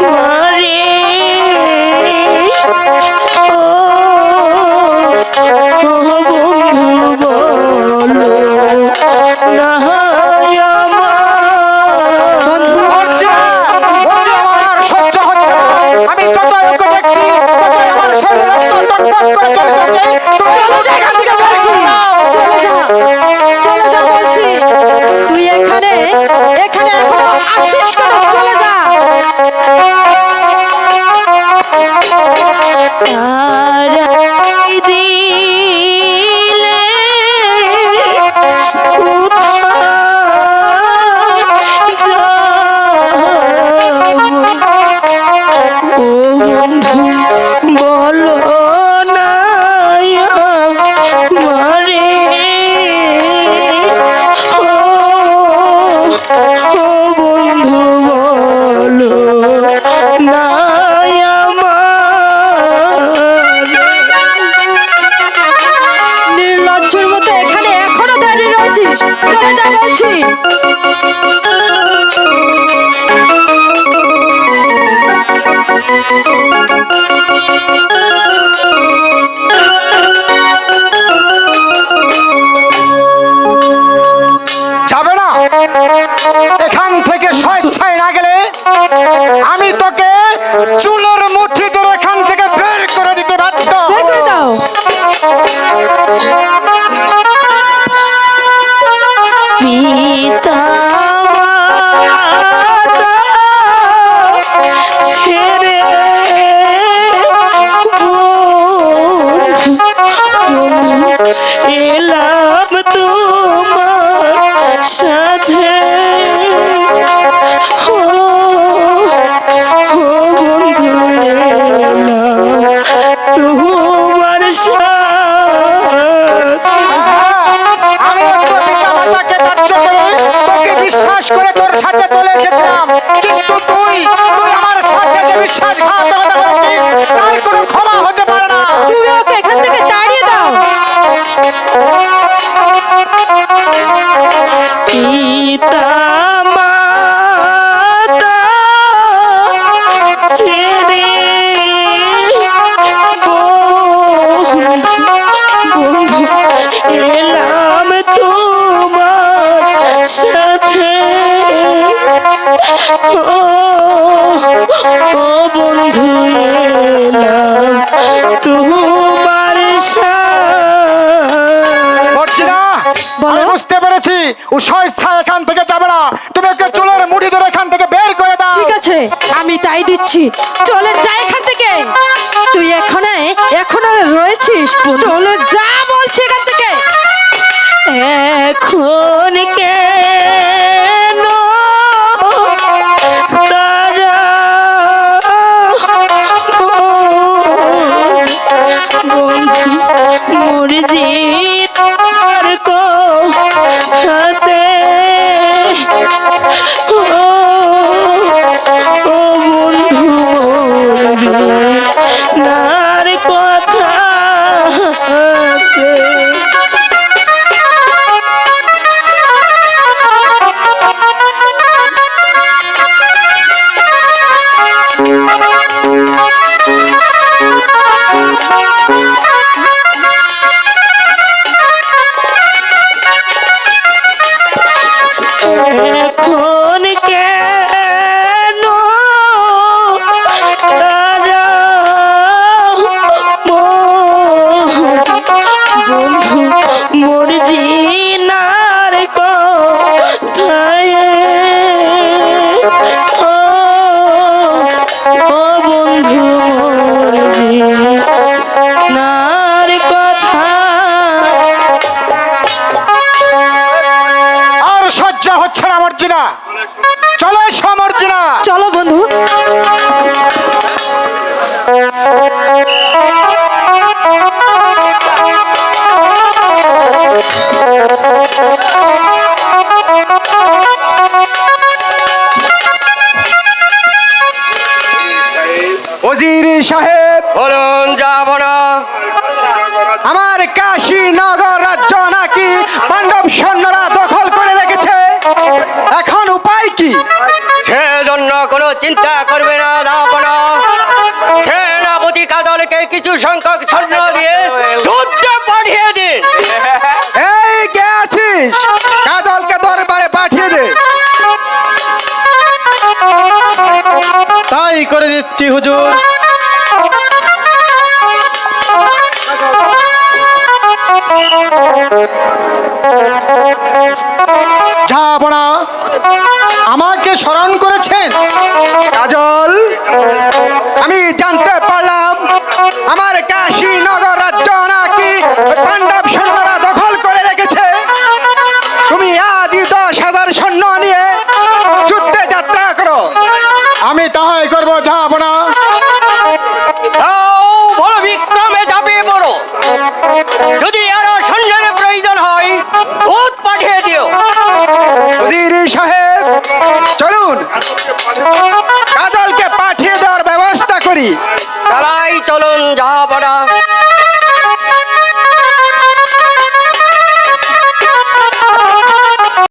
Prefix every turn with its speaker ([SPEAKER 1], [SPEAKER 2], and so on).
[SPEAKER 1] Yeah. এখান
[SPEAKER 2] থেকে স্বেচ্ছায় না গেলে আমি তোকে চুলের
[SPEAKER 1] ও বন্ধু তোমার
[SPEAKER 2] বুঝতে পেরেছি ও স্বেচ্ছা এখান থেকে যাবে না। তুমি ওকে চুলের মুঠি ধরে এখান থেকে বের করে দাও।
[SPEAKER 1] ঠিক আছে আমি তাই দিচ্ছি। চলে যা এখান থেকে। তুই এখানে এখনও রয়েছিস চলে যা বলছি এখান থেকে। এখন কেন
[SPEAKER 2] না। মর্জিনা চলে এসো
[SPEAKER 1] চলো বন্ধু।
[SPEAKER 2] ওজির সাহেব
[SPEAKER 3] বলুন যাব না
[SPEAKER 2] আমার কাশীনগর রাজ্য নাকি পাণ্ডব সৈন্যরা
[SPEAKER 3] কোনো চিন্তা করবে না যাব না সেনাপতি কাদলকে কিছু সংখ্যক সৈন্য দিয়ে যুদ্ধে পাঠিয়ে দিন।
[SPEAKER 2] এই কে আছিস? কাজলকে দরবারে পাঠিয়ে দে। তাই করে দিচ্ছি হুজুর। ঝাপড়া আমাকে স্মরণ করেছেন? কাজল আমি জানতে পারলাম
[SPEAKER 4] আমার কাশীনগর রাজ্য নাকি পাণ্ডব সৈন্যরা দখল করে রেখেছে। তুমি আজই দশ হাজার সৈন্য নিয়ে যুদ্ধে যাত্রা করো।
[SPEAKER 5] আমি তাহাই করব যাব না
[SPEAKER 4] করি।
[SPEAKER 3] চলন যা যাহাপনা